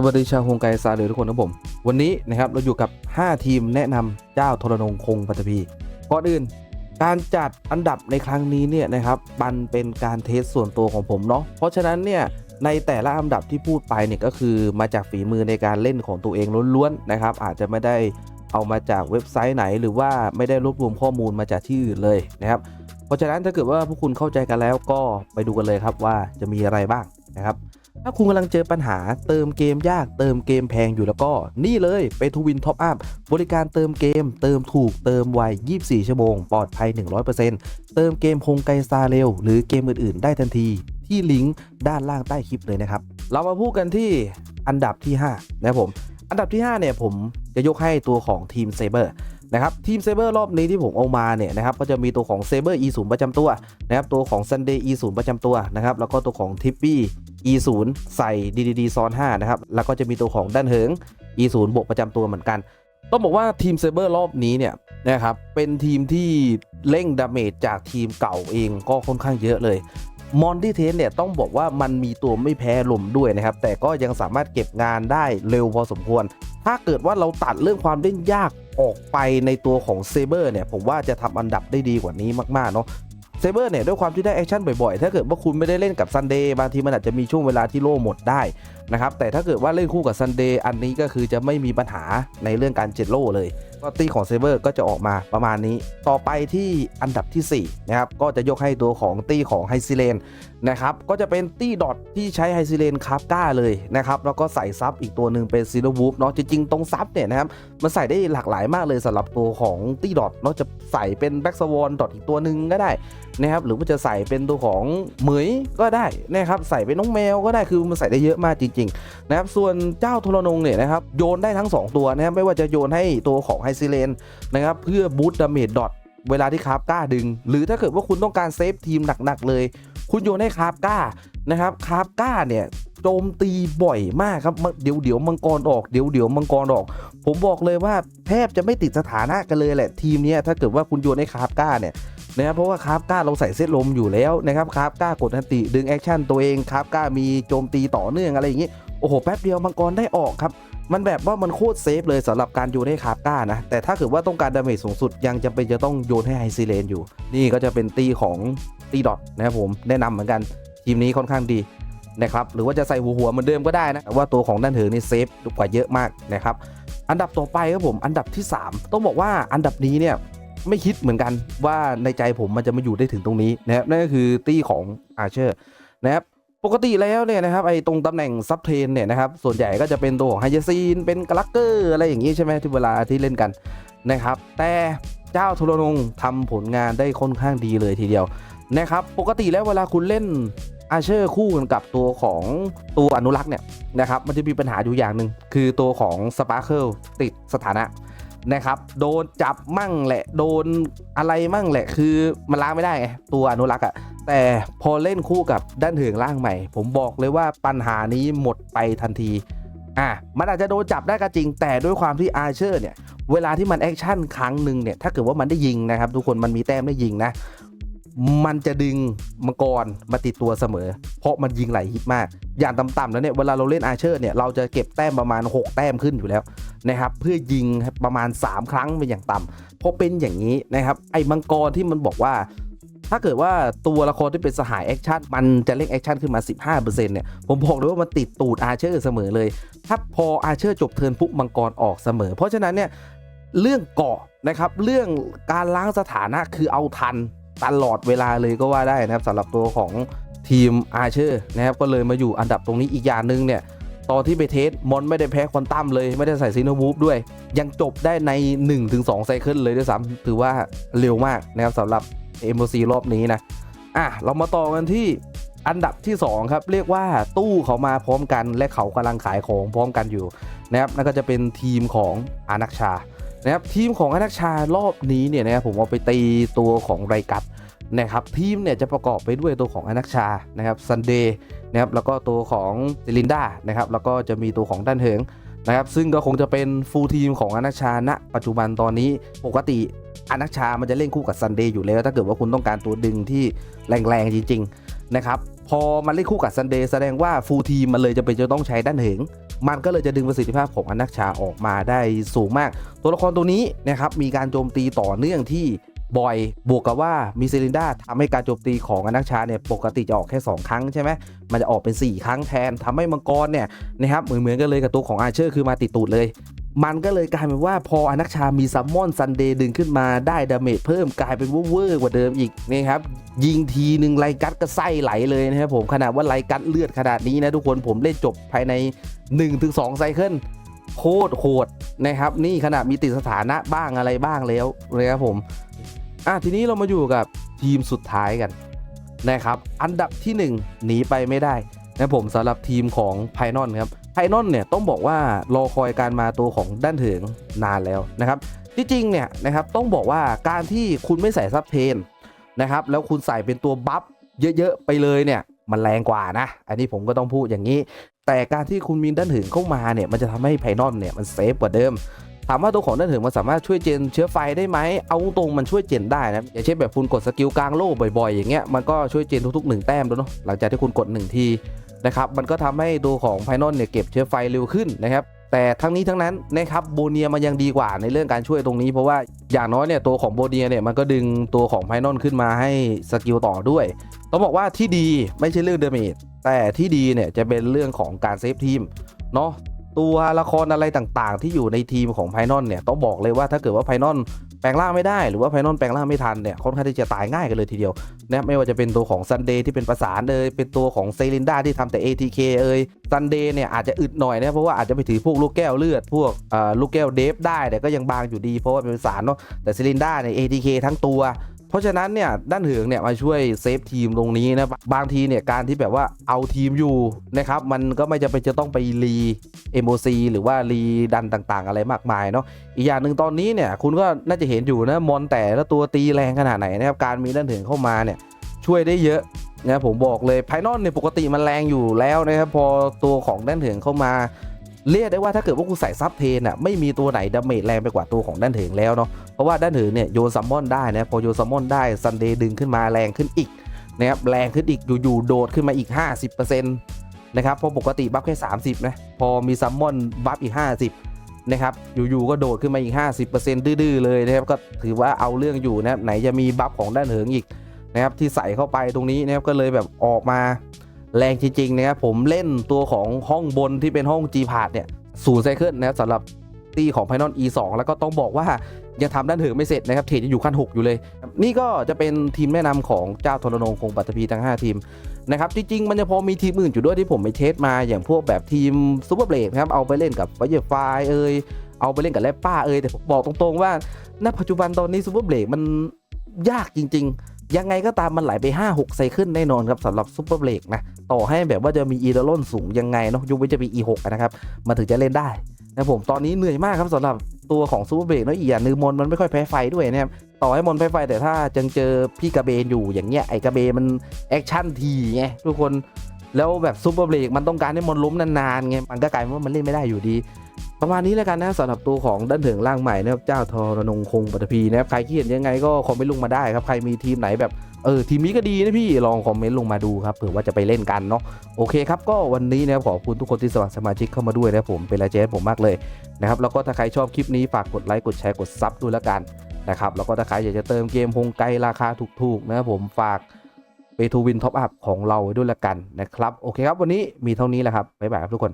สวัสดีชาวโฮงไกซาเลยทุกคนนะผม วันนี้นะครับเราอยู่กับ 5 ทีมแนะนำเจ้าทรนงคงปัตภีก่อนอื่น การจัดอันดับในครั้งนี้เนี่ยนะครับมันเป็นการเทสส่วนตัวของผมเนาะเพราะฉะนั้นเนี่ยในแต่ละอันดับที่พูดไปเนี่ยก็คือมาจากฝีมือในการเล่นของตัวเองล้วนๆนะครับอาจจะไม่ได้เอามาจากเว็บไซต์ไหน หรือว่าไม่ได้รวบรวมข้อมูลมาจากที่อื่นเลยนะครับ เพราะฉะนั้นถ้าเกิดว่าพวกคุณเข้าใจกันแล้วก็ไปดูกันเลยครับว่าจะมีอะไรบ้างนะครับ ถ้าคุณกำลังเจอปัญหาเติมเกมยากเติมเกมแพงอยู่แล้วก็นี่เลยไปทูวินท็อปอัพบริการเติมเกม เติมถูกเติมไว 24 ชั่วโมง ปลอดภัย 100%เติมเกมคงไกซาเร็ว หรือเกมอื่นๆ ได้ทันทีที่ลิงก์ด้านล่างใต้คลิปเลยนะครับ เรามาพูดกันที่อันดับที่5นะผม อันดับที่ 5 เนี่ยผมจะยกให้ตัวของทีมเซเบอร์ นะครับทีมเซเบอร์รอบนี้ที่ผมเอามาเนี่ยนะครับก็จะมีตัวของเซเบอร์ E0 ประจำตัวนะครับตัวของ Sunday E0 ประจำตัวนะครับแล้วก็ตัวของ Tippy E0 ใส่ DDD ซ้อน5นะครับ แล้วก็จะมีตัวของด้านเหิง E0 บวกประจำตัวเหมือนกัน ต้องบอกว่าทีมเซเบอร์รอบนี้เนี่ยนะครับ เป็นทีมที่เร่งดาเมจจากทีมเก่าเองก็ค่อนข้างเยอะเลย มอนที่เทสเนี่ยต้องบอกว่ามันมีตัวไม่แพ้ลมด้วยนะครับ แต่ก็ยังสามารถเก็บงานได้เร็วพอสมควร ถ้าเกิดว่าเราตัดเรื่องความเล่นยาก ออกไปในตัวของเซเบอร์เนี่ยผมว่าจะทำอันดับได้ดีกว่านี้มากๆเนาะเซเบอร์เนี่ยด้วยความที่ได้แอคชั่นบ่อยๆ ถ้าเกิดว่าคุณไม่ได้เล่นกับซันเดย์บางทีมันอาจจะมีช่วงเวลาที่โล่หมดได้นะครับแต่ถ้าเกิดว่าเล่นคู่กับซันเดย์อันนี้ก็คือจะไม่มีปัญหาในเรื่องการเจ็ดโล่เลย ก็ตีของเซเบอร์ก็จะออกมาประมาณนี้ ต่อไปที่อันดับทีสี่4นะครับก็จะยกให้ตัวของตีของไฮซิเลนนะครับก็จะเป็นตีดอทที่ใช้ไฮซิเลนคาร์ก้าเลยนะครับแล้วก็ใส่ซับอีกตัวหนึ่งเป็นซีโรวูฟเนาะจริงๆ ตรงซับเนี่ยนะครับมันใส่ได้หลากหลายมากเลยสำหรับตัวของตีดอทเนาะจะใส่เป็นแบ็กสวอนดอทอีกตัวหนึ่งก็ได้นะครับหรือว่าจะใส่เป็นตัวของเหมยก็ได้นะครับใส่เป็นน้องแมวก็ได้คือมันใส่ได้เยอะมากจริงๆนะครับส่วนเจ้าโทรนงเนี่ยนะครับโยนได้ทั้ง 2 ตัวนะครับไม่ว่าจะโยนให้ตัวของไฮซิเลนนะครับเพื่อบูตดาเมจดอทเวลาที่คาร์บก้าดึง หรือถ้าเกิดว่าคุณต้องการเซฟทีมหนักๆเลย คุณโยนให้คาร์บก้านะครับคาร์บก้าเนี่ยโจมตีบ่อยมากครับเดี๋ยวเดี๋ยวมังกรออกเดี๋ยวเดี๋ยวมังกรออก ผมบอกเลยว่าแทบจะไม่ติดสถานะกันเลยแหละทีมนี้ถ้าเกิดว่าคุณโยนให้คาร์บก้าเนี่ยนะครับเพราะว่าคราฟก้าเราใส่เซตลมอยู่แล้วนะครับคราฟก้ากดอันติดึงแอคชั่นตัวเองคราฟก้ามีโจมตีต่อเนื่องอะไรอย่างงี้โอ้โหแป๊บเดียวมังกรได้ออกครับ มันแบบว่ามันโคตรเซฟเลยสำหรับการโยนให้คาฟก้านะ แต่ถ้าเกิดว่าต้องการดาเมจสูงสุดยังจำเป็นจะต้องโยนให้ไฮซีเลนอยู่ นี่ก็จะเป็นตีของตีดอทนะครับผมแนะนำเหมือนกันทีมนี้ค่อนข้างดีนะครับหรือว่าจะใส่หัวหัวเหมือนเดิมก็ได้นะว่าตัวของด้านเถิงนี่เซฟกว่าเยอะมากนะครับอันดับต่อไปครับผมอันดับที่ 3 ต้องบอกว่าอันดับนี้เนี่ยไม่คิดเหมือนกันว่าในใจผมมันจะมาอยู่ได้ถึงตรงนี้นะครับนั่นก็คือตี้ของอาเชอร์นะครับ ปกติแล้วเนี่ยนะครับไอ้ตรงตำแหน่งซับเทรนเนี่ยนะครับส่วนใหญ่ก็จะเป็นตัวของไฮเยซีนเป็นกลักเกอร์อะไรอย่างนี้ใช่ไหมที่เวลาที่เล่นกันนะครับ แต่เจ้าโทรนงทำผลงานได้ค่อนข้างดีเลยทีเดียวนะครับปกติแล้วเวลาคุณเล่นอาเชอร์คู่กันกับตัวของตัวอนุรักษ์เนี่ยนะครับมันจะมีปัญหาอยู่อย่างหนึ่งคือตัวของสปาร์เคิลติดสถานะ นะครับโดนจับมั่งแหละโดนอะไรมั่งแหละ คือมันล้างไม่ได้ไงตัวอนุรักษ์อะแต่พอเล่นคู่กับด้านถึงล่างใหม่ ผมบอกเลยว่าปัญหานี้หมดไปทันทีอะมันอาจจะโดนจับได้ก็จริง แต่ด้วยความที่อาเชอร์เนี่ยเวลาที่มันแอคชั่นครั้งหนึ่งเนี่ยถ้าเกิดว่ามันได้ยิงนะครับทุกคนมันมีแต้มได้ยิงนะ มันจะดึงมังกรมาติดตัวเสมอ เพราะมันยิงไหลฮิตมาก อย่างต่ำๆแล้วเนี่ยเวลาเราเล่นอาเชอร์เนี่ยเราจะเก็บแต้มประมาณ 6 แต้มขึ้นอยู่แล้วนะครับเพื่อยิงประมาณ 3 ครั้งเป็นอย่างต่ำเพราะเป็นอย่างนี้นะครับไอ้มังกรที่มันบอกว่า ถ้าเกิดว่าตัวละครที่เป็นสหายแอคชั่นมันจะเล่นแอคชั่นขึ้นมา 15%เนี่ยผมบอกเลยว่ามันติดตูดอาเชอร์เสมอเลย ถ้าพออาเชอร์จบเทิร์นปุ๊บมังกรออกเสมอ เพราะฉะนั้นเนี่ยเรื่องเกาะนะครับเรื่องการล้างสถานะคือเอาทัน ตลอดเวลาเลยก็ว่าได้นะครับสำหรับตัวของทีมอาเชอร์นะครับก็เลยมาอยู่อันดับตรงนี้อีกอย่างหนึ่งเนี่ยตอนที่ไปเทสมอนไม่ได้แพ้ควอนตัมเลยไม่ได้ใส่ซีโนวูฟด้วย ยังจบได้ใน 1-2ไซเคิลเลยด้วยซ้ำถือว่าเร็วมากนะครับสำหรับ m อ c รอบนี้นะอะเรามาต่อกันที่อันดับที่ 2 ครับ เรียกว่าตู้เขามาพร้อมกันและเขากำลังขายของพร้อมกันอยู่นะครับนั่นก็จะเป็นทีมของอานักชานะครับทีมของอนักชารอบนี้เนี่ยนะครับผมเอาไปตีตัวของไรกัต นะครับทีมเนี่ยจะประกอบไปด้วยตัวของอนักชานะครับซันเดย์นะครับแล้วก็ตัวของเซลินดานะครับแล้วก็จะมีตัวของด้านเหิงนะครับซึ่งก็คงจะเป็นฟูลทีมของอนักชาณปัจจุบันตอนนี้ปกติอนักชามันจะเล่นคู่กับซันเดย์อยู่แล้ว ถ้าเกิดว่าคุณต้องการตัวดึงที่แรงๆจริงๆนะครับพอมันเล่นคู่กับซันเดย์แสดงว่าฟูลทีมมันเลยจะเป็นจะต้องใช้ด้านเหิงมันก็เลยจะดึงประสิทธิภาพของอนักชาออกมาได้สูงมาก ตัวละครตัวนี้นะครับมีการโจมตีต่อเนื่องที่ บ่อย บวกกับว่ามีเซลินดาทำให้การโจมตีของอนักชาเนี่ยปกติจะออกแค่ 2 ครั้งใช่ไหมมันจะออกเป็น 4 ครั้งแทนทำให้มังกรเนี่ยนะครับเหมือนเหมือนกันเลยกับตัวของอาเชอร์คือมาติดตูดเลย มันก็เลยกลายเป็นว่าพออนักชามีซัมมอนซันเดย์ดึงขึ้นมาได้ดาเมจเพิ่มกลายเป็นเวอร์กว่าเดิมอีกนะครับยิงทีหนึ่งไลกัดก็ไส้ไหลเลยนะครับผมขนาดว่าไลกัดเลือดขนาดนี้นะทุกคนผมเล่นจบภายใน 1-2ไซเคิล โคตรโหดนะครับ นี่ขนาดมีติดสถานะบ้างอะไรบ้างแล้วนะครับผมอะทีนี้เรามาอยู่กับทีมสุดท้ายกันนะครับ อันดับที่ 1 หนีไปไม่ได้นะผมสำหรับทีมของไพนอนครับไพนอนเนี่ยต้องบอกว่ารอคอยการมาตัวของด้านเถิงนานแล้วนะครับที่จริงเนี่ยนะครับต้องบอกว่าการที่คุณไม่ใส่ซับเพนนะครับแล้วคุณใส่เป็นตัวบัฟเยอะๆไปเลยเนี่ยมันแรงกว่านะ อันนี้ผมก็ต้องพูดอย่างนี้ แต่การที่คุณมีด้านหึงเข้ามาเนี่ยมันจะทำให้ไพนอนเนี่ยมันเซฟกว่าเดิมถามว่าตัวของด้านหึงมันสามารถช่วยเจนเชื้อไฟได้ไหมเอาตรงมันช่วยเจนได้นะอย่างเช่นแบบคุณกดสกิลกลางโล่บ่อยๆ อย่างเงี้ยมันก็ช่วยเจนทุกๆหนึ่งแต้มด้วยเนาะหลังจากที่คุณกดหนึ่งทีนะครับมันก็ทำให้ตัวของไพนอนเนี่ยเก็บเชื้อไฟเร็วขึ้นนะครับ แต่ทั้งนี้ทั้งนั้นนะครับโบเนียมันยังดีกว่าในเรื่องการช่วยตรงนี้เพราะว่าอย่างน้อยเนี่ยตัวของโบเนียเนี่ยมันก็ดึงตัวของไพนอนขึ้นมาให้สกิลต่อด้วย ต้องบอกว่าที่ดีไม่ใช่เรื่องเดเมจแต่ที่ดีเนี่ยจะเป็นเรื่องของการเซฟทีมเนาะ ตัวละครอะไรต่างๆ ที่อยู่ในทีมของไพนอนเนี่ยต้องบอกเลยว่าถ้าเกิดว่าไพนอนแปลงร่างไม่ได้หรือว่าไพนอนแปลงร่างไม่ทันเนี่ยค่อนข้างที่จะตายง่ายกันเลยทีเดียวนะไม่ว่าจะเป็นตัวของซันเดย์ที่เป็นประสานเอยเป็นตัวของเซลินดาที่ทำแต่ ATK เอยซันเดย์เนี่ยอาจจะอึดหน่อยนะเพราะว่าอาจจะไปถือพวกลูกแก้วเลือดพวกลูกแก้วเดฟได้แต่ก็ยังบางอยู่ดีเพราะว่าเป็นประสานเนาะแต่เซลินดาเนี่ย ATK ทั้งตัว เพราะฉะนั้นเนี่ยด้านเหืองเนี่ยมาช่วยเซฟทีมตรงนี้นะบางทีเนี่ยการที่แบบว่าเอาทีมอยู่นะครับมันก็ไม่จำเป็นจะต้องไปรี MOC หรือว่ารีดันต่างๆ อะไรมากมายเนาะอีกอย่างหนึ่งตอนนี้เนี่ยคุณก็น่าจะเห็นอยู่นะมอนแต่ละตัวตีแรงขนาดไหนนะครับการมีด้านเหืองเข้ามาเนี่ยช่วยได้เยอะนะผมบอกเลยไพนอนเนี่ยปกติมันแรงอยู่แล้วนะครับพอตัวของด้านเหืองเข้ามา เรียกได้ว่าถ้าเกิดว่าคุณใส่ซับเพนอะไม่มีตัวไหนดาเมจแรงไปกว่าตัวของด้านเถิงแล้วเนาะเพราะว่าด้านเถิงเนี่ยโยนซัมมอนได้นะพอโยนซัมมอนได้ซันเดย์ดึงขึ้นมาแรงขึ้นอีกนะครับแรงขึ้นอีกอยู่ๆโดดขึ้นมาอีก 50%นะครับพราะปกติบัฟแค่ 30นะพอมีซัมมอนบัฟอีก 50นะครับอยู่ๆก็โดดขึ้นมาอีก 50%ดื้อๆเลยนะครับก็ถือว่าเอาเรื่องอยู่นะครับไหนจะมีบัฟของด้านเถิงอีกนะครับที่ใส่เข้าไปตรงนี้นะครับก็เลยแบบออกมา แรงจริงๆนะครับผมเล่นตัวของห้องบนที่เป็นห้อง G พาดเนี่ยศูนย์ไซเคิลนะครับสำหรับตีของ p y n o n E2 แล้วก็ต้องบอกว่ายังทำด้านเถิงไม่เสร็จนะครับเทรดยังอยู่ขั้น 6 อยู่เลย นี่ก็จะเป็นทีมแนะนำของเจ้าทรนงคงปัตตภีทั้ง 5 ทีมนะครับจริง ๆ มันจะพอมีทีมอื่นอยู่ด้วยที่ผมไปเทสมาอย่างพวกแบบทีมซูเปอร์เบรกครับเอาไปเล่นกับไฟเยอร์ไฟเอยเอาไปเล่นกับแรปป้าเอยแต่ผมบอกตรงๆว่าณปัจจุบันตอนนี้ซูเปอร์เบรกมันยากจริง ๆ ยังไงก็ตามมันไหลไป 5-6ไซเคิลแน่นอนครับสำหรับซูเปอร์เบรกนะ ต่อให้แบบว่าจะมีอีดอลอนสูงยังไงเนาะยุคไว้นจะมี E6 นะครับ มันถึงจะเล่นได้นะผมตอนนี้เหนื่อยมากครับสำหรับตัวของซูเปอร์เบรกเนาะอีกอย่างนึงมอนมันไม่ค่อยแพ้ไฟด้วยนะครับต่อให้มอนแพ้ไฟแต่ถ้าจังเจอพี่กระเบนอยู่อย่างเงี้ยไอกระเบนมันแอคชั่นทีไงทุกคน แล้วแบบซูเปอร์เบรกมันต้องการให้มอนล้มนานๆไงมันก็กลายเป็นว่ามันเล่นไม่ได้อยู่ดี ประมาณนี้แล้วกันนะสำหรับตัวของด้านถึงร่างใหม่นะครับเจ้าทรนงคงปฐพีนะครับใครคิดเห็นยังไงก็คอมเมนต์ลงมาได้ครับใครมีทีมไหนแบบเออทีมนี้ก็ดีนะพี่ลองคอมเมนต์ลงมาดูครับเผื่อว่าจะไปเล่นกันเนาะโอเคครับก็วันนี้นะครับขอบคุณทุกคนที่สมัครสมาชิกเข้ามาด้วยนะผมเป็นแรงใจให้ผมมากเลยนะครับแล้วก็ถ้าใครชอบคลิปนี้ฝากกดไลค์กดแชร์กดซับด้วยละกันนะครับแล้วก็ถ้าใครอยากจะเติมเกมฮงไกราคาถูกๆนะครับผมฝาก เบทูวินท็อปอัพของเราด้วยละกันนะครับ โอเคครับ วันนี้มีเท่านี้แหละครับ บ๊ายบายครับทุกคน